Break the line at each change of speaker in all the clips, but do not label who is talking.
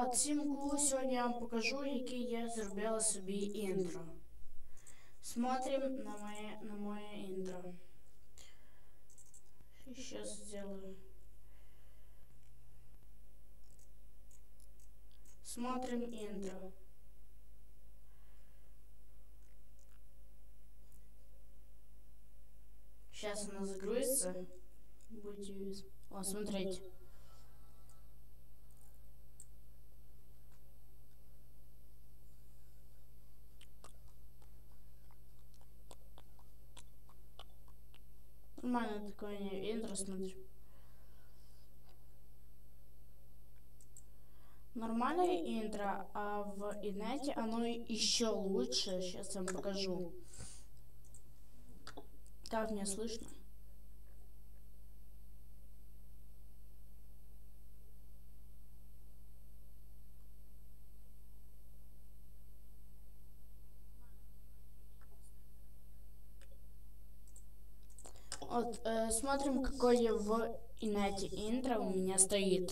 Народ, всім Сьогодні я вам покажу, який я зробила собі інтро. Смотрим на моє, на моє інтро. Сейчас сделаю. Смотрим интро. Сейчас она загрузится. Будете... О, смотрите. Нормально такое интро смотрю. Нормальное интро, а в инете оно еще лучше. Сейчас я вам покажу. Как меня слышно? Вот, э, смотрим, какое в инете интро у меня стоит.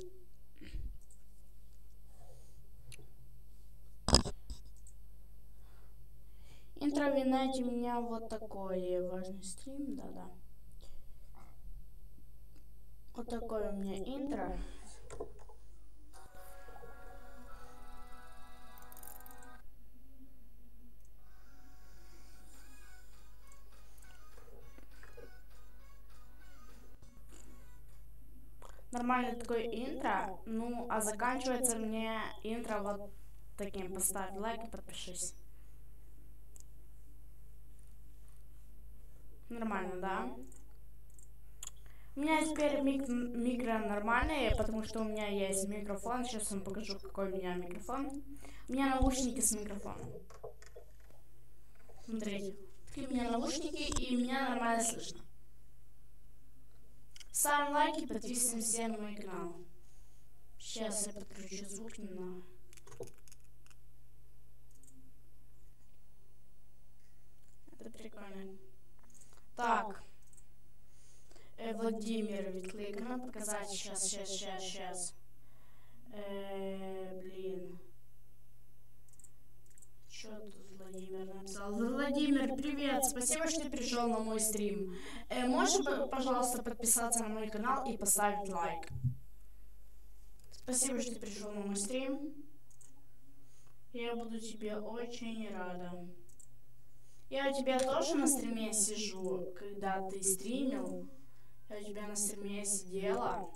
Интро в инете у меня вот такое. Важный стрим, да-да. Вот такое у меня интро. Нормальный такой интро. Ну, а заканчивается мне интро вот таким. Поставь лайк и подпишись. Нормально, да? У меня теперь мик микро нормальные, потому что у меня есть микрофон. Сейчас вам покажу, какой у меня микрофон. У меня наушники с микрофоном. Смотрите. Такие у меня наушники, и меня нормально слышно. Ставим лайки, подписываемся на мой канал. Сейчас я подключу звук на... Это прикольно. Так. Э, Владимир Ветлыгина показать сейчас, сейчас, сейчас, сейчас. Э, блин. Что Владимир написал? Владимир, привет! Спасибо, что пришел на мой стрим. Э, можешь, пожалуйста, подписаться на мой канал и поставить лайк? Спасибо, что пришел на мой стрим. Я буду тебе очень рада. Я у тебя тоже на стриме сижу, когда ты стримил. Я у тебя на стриме сидела.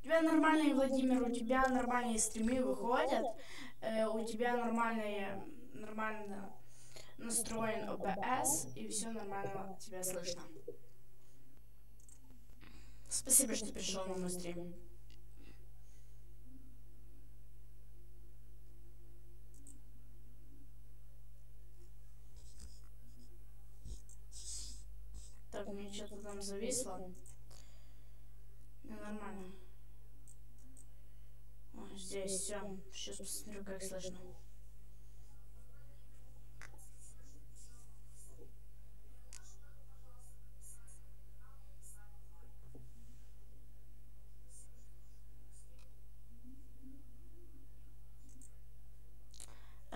У тебя нормальные, Владимир, у тебя нормальные стримы выходят. Э, у тебя нормальные нормально настроен ОБС, и все нормально тебя слышно. Спасибо, что пришел на мой стрим. Так, мне что-то там зависло. Ну, нормально. О, здесь все. Сейчас посмотрю, как слышно.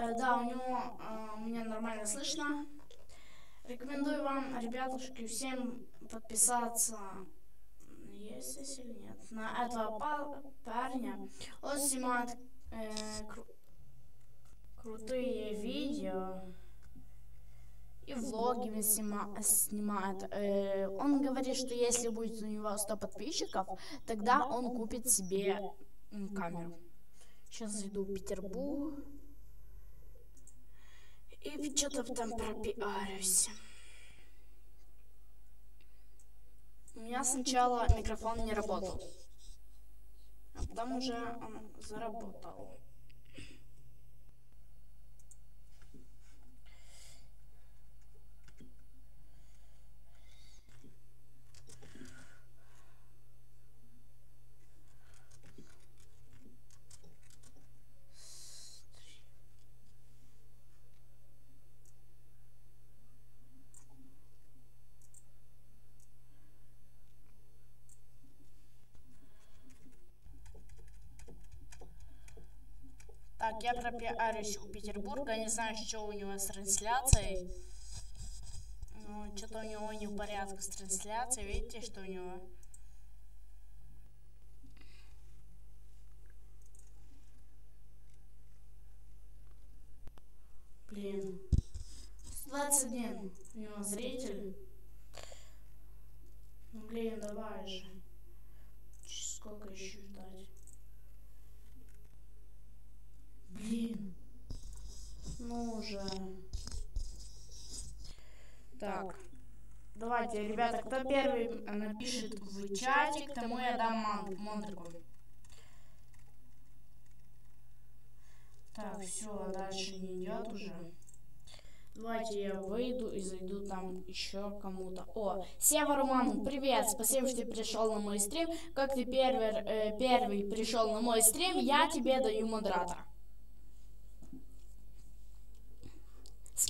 Э, да, у него э, меня нормально слышно. Рекомендую вам, ребятушки, всем подписаться, есть здесь или нет, на этого парня. Он снимает э, кру крутые видео и влоги снима снимает. Э, он говорит, что если будет у него 100 подписчиков, тогда он купит себе камеру. Сейчас зайду в Петербург. И что-то там пропиарюсь. У меня сначала микрофон не работал. А потом уже он заработал. Так, я пропиарюсь у Петербурга. Не знаю, что у него с трансляцией. Ну, что-то у него не в порядке с трансляцией. Видите, что у него? Блин. 21 у него зритель. Ну, блин, давай же. Сколько еще ждать? Блин. Ну уже. Так. Давайте, ребята, кто первый напишет в чатик, тому я дам мантрику. Так, все, дальше не идет уже. Давайте я выйду и зайду там еще кому-то. О, Сева Роман, привет, спасибо, что ты пришел на мой стрим. Как ты первый, э, первый пришел на мой стрим, я тебе даю модератора.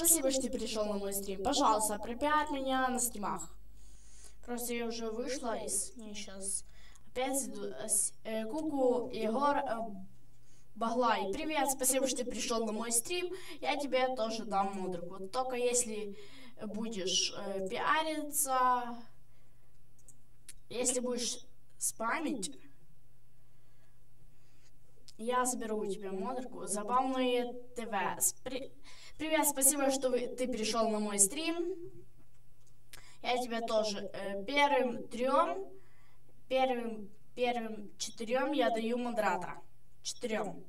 Спасибо, что ты пришел на мой стрим. Пожалуйста, пропиарь меня на стримах. Просто я уже вышла из... Не, сейчас опять иду. Э, э, Куку, Егор, э, Баглай, привет, спасибо, что ты пришел на мой стрим. Я тебе тоже дам мудроку. Вот только если будешь э, пиариться, если будешь спамить, я заберу у тебя модерку. Забавные ТВ. При... Привет, спасибо, что вы, ты пришел на мой стрим. Я тебя тоже э, первым трем, первым, первым четырем я даю модератора. Четырем.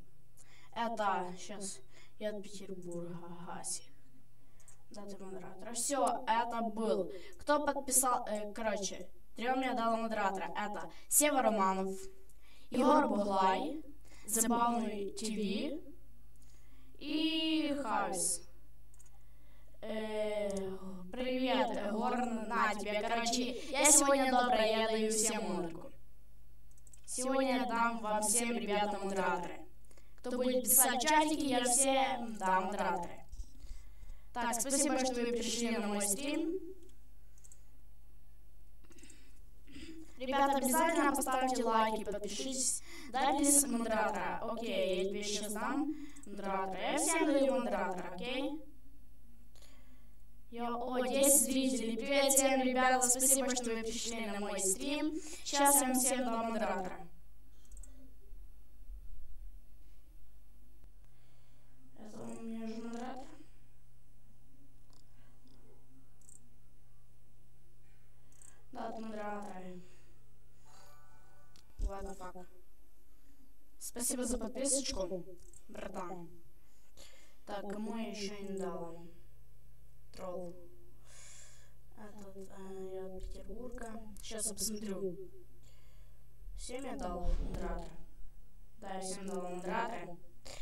Это сейчас я от Петербурга. Гаси. Дата модератора. Все, это был. Кто подписал... Э, короче, трем я дала модератора. Это Сева Романов, Егор Буглай, Забавный ТВ и Хаус. Э, привет, Егор, на тебе. Короче, я сегодня добрая, я даю всем модерку. Сегодня я дам вам всем ребятам модераторы. Кто будет писать чатики, я всем дам модераторы. Так, спасибо, что вы пришли на мой стрим. Ребята, обязательно поставьте лайки, подпишитесь, дайте модератора. Окей, я тебе сейчас дам модератора. Я всем даю модератора, окей? Йо, о, 10 зрителей. Привет всем, ребята, спасибо, что вы пришли на мой стрим. Сейчас я вам всем дам модератора. от модератора. Ладно, фак. Спасибо за подписочку, братан. Так, кому я еще не дала? Тролл. Этот, э, я от Петербурга. Сейчас я посмотрю. Всем я дал модератора. Да, я всем дал модератора.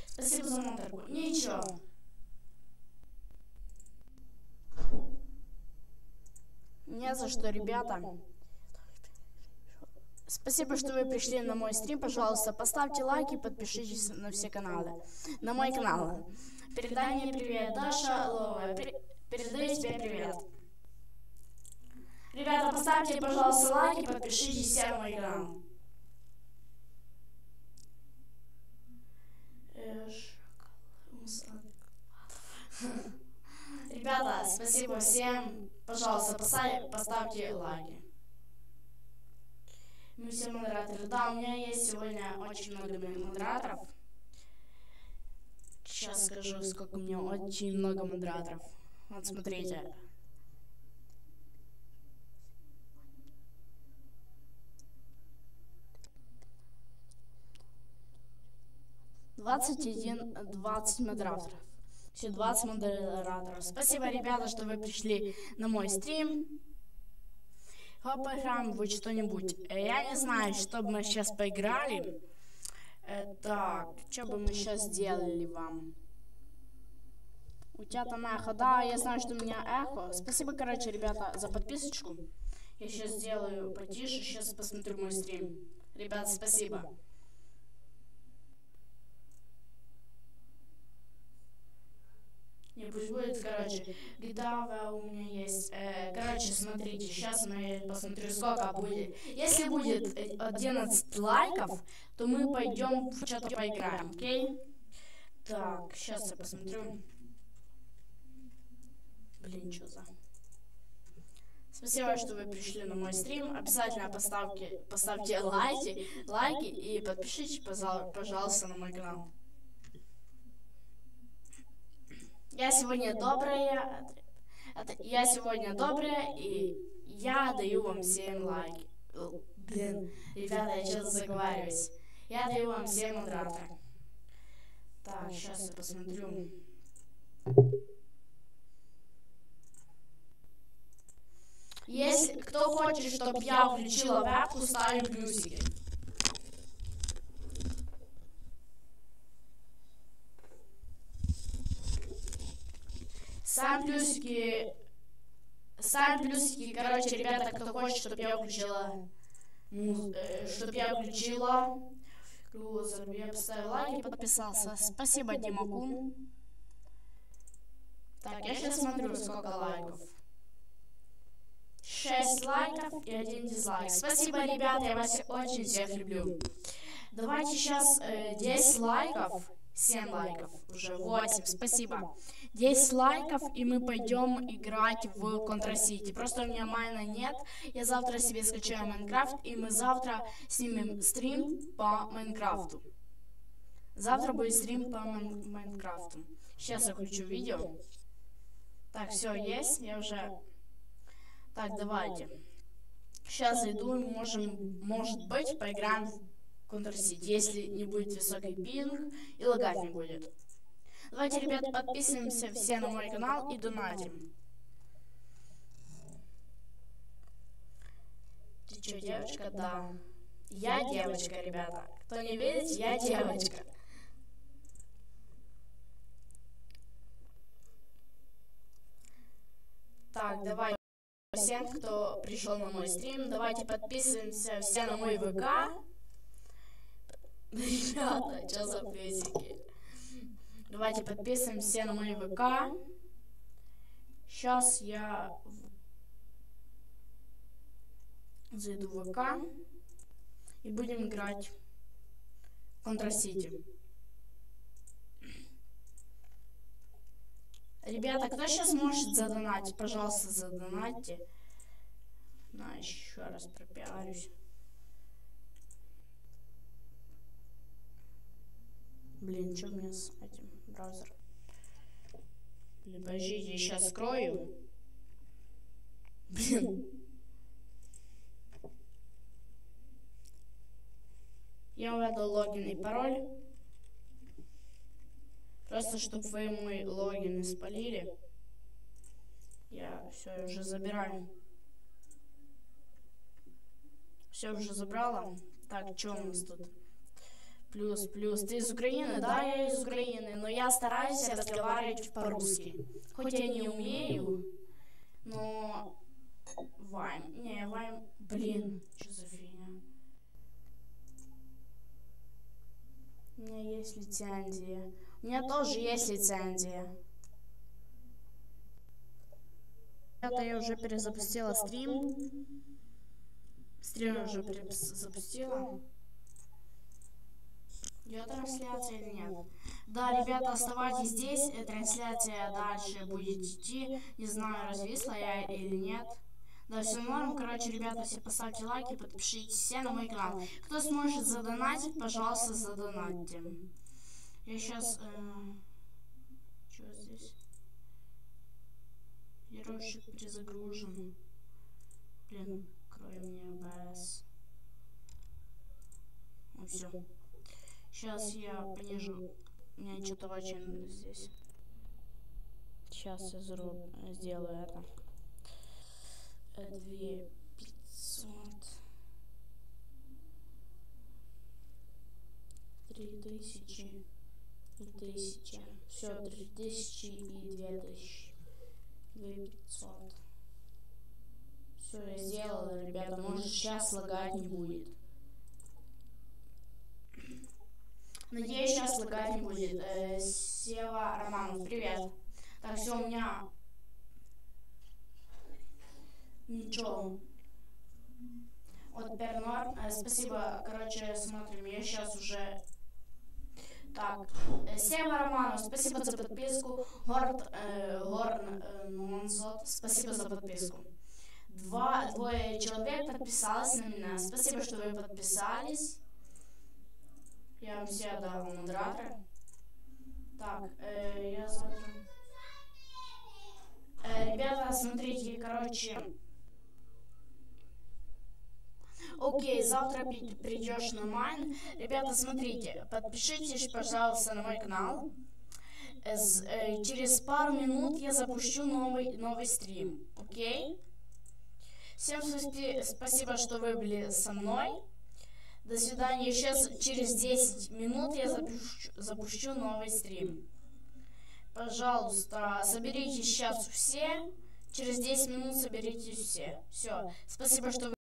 Спасибо за модерку. Ничего. Не за что, ребята. Спасибо, что вы пришли на мой стрим. Пожалуйста, поставьте лайки, подпишитесь на все каналы. На мой канал. Передай мне привет, Даша Лова. Передаю тебе привет. Ребята, поставьте, пожалуйста, лайки, подпишитесь все на мой канал. Ребята, спасибо всем. Пожалуйста, поставьте лайки. Мы все модераторы. Да, у меня есть сегодня очень много модераторов. Сейчас скажу, сколько у меня очень много модераторов. Вот смотрите. Двадцать один, двадцать модераторов. Все 20 модераторов. Спасибо, ребята, что вы пришли на мой стрим. Поиграем вы что-нибудь. Э, я не знаю, что бы мы сейчас поиграли. Э, так, что бы мы сейчас сделали вам? У тебя там эхо. Да, я знаю, что у меня эхо. Спасибо, короче, ребята, за подписочку. Я сейчас сделаю потише, сейчас посмотрю мой стрим. Ребята, спасибо. Не, пусть будет, короче, гитара у меня есть. Э, короче, смотрите, сейчас мы посмотрим, сколько будет. Если будет 11 лайков, то мы пойдем в что-то поиграем, окей? Так, сейчас я посмотрю. Блин, что за... Спасибо, что вы пришли на мой стрим. Обязательно поставьте, поставьте лайки, лайки и подпишитесь, пожалуйста, на мой канал. Я сегодня добрая. Я сегодня добрая, и я даю вам всем лайки. Блин, ребята, я что-то заговариваюсь. Я даю вам всем модератора. Так, сейчас я посмотрю. Если кто хочет, чтобы я включила вебку, ставим плюсики. Сам плюсики... Сам плюсики, короче, ребята, кто хочет, чтобы я включила... Э, чтобы я включила... Крузер, я поставил лайк и подписался. Спасибо, Дима Кун. Так, я сейчас смотрю, сколько лайков. 6 лайков и один дизлайк. Спасибо, ребята, я вас очень всех люблю. Давайте сейчас э, 10 лайков, 7 лайков, уже 8, спасибо. 10 лайков, и мы пойдем играть в Контрасити. Просто у меня майна нет, я завтра себе скачаю Майнкрафт, и мы завтра снимем стрим по Майнкрафту. Завтра будет стрим по Майнкрафту. Сейчас я включу видео. Так, все, есть, я уже так, давайте. Сейчас зайду, можем, может быть, поиграем в City, если не будет высокий пинг и лагать не будет. Давайте, ребят, подписываемся все на мой канал и донатим. Ты что, девочка? Да. Я девочка, ребята. Кто не верит, я девочка. Так, давай всем, кто пришел на мой стрим. Давайте подписываемся все на мой ВК. Ребята, что за песики? Давайте подписываемся на мой ВК. Сейчас я зайду в ВК и будем играть Контрасити. Ребята, кто сейчас может задонатить? Пожалуйста, задонатьте. На, еще раз пропиарюсь. Блин, что у меня с этим браузер? Блин, подождите, сейчас скрою. Блин. Я введу логин и пароль. Просто чтобы вы мой логин не спалили. Я все уже забираю. Все уже забрала. Так, что у нас тут? Плюс, плюс. Ты из Украины? Да, я из Украины. Но я стараюсь разговаривать по-русски. Хоть я не умею, но... Вайм. Не, Вайм... Блин, что за фигня? У меня есть лицензия. У меня тоже есть лицензия. Это я уже перезапустила стрим. Стрим уже перезапустила. Идет трансляция или нет? Да, ребята, оставайтесь здесь. Трансляция дальше будет идти. Не знаю, развисла я или нет. Да, все норм. Короче, ребята, все поставьте лайки, подпишитесь все на мой канал. Кто сможет задонатить, пожалуйста, задонатьте. Я сейчас... Э, что здесь? Ярошек перезагружен. Блин, крой мне АБС. Ну все. Сейчас я понижу. У меня что-то очень здесь. Сейчас я сделаю это. Две пятьсот. Три тысячи и тысяча. Все, три тысячи и две тысячи. Две пятьсот. Все, я сделала, ребята. Может, сейчас лагать не будет. Надеюсь, сейчас лагать не будет. Э, Сева Романов, привет. Так, все, у меня... Ничего. Вот норм. Э, спасибо. Короче, смотрим. Я сейчас уже Так, э, Сема Романов, спасибо за подписку. Горд, э, Горн э, Монзот, спасибо за подписку. Два, двое человек подписалось на меня. Спасибо, что вы подписались. Я вам все дал модераторы. Так, э, я завтра... Э, ребята, смотрите, короче... Окей, завтра придешь на майн. Ребята, смотрите, подпишитесь, пожалуйста, на мой канал. Э, э, через пару минут я запущу новый, новый стрим, окей? Всем спасибо, что вы были со мной. До свидания. Сейчас через 10 минут я запущу, запущу новый стрим. Пожалуйста, соберитесь сейчас все. Через 10 минут соберитесь все. Все. Спасибо, что вы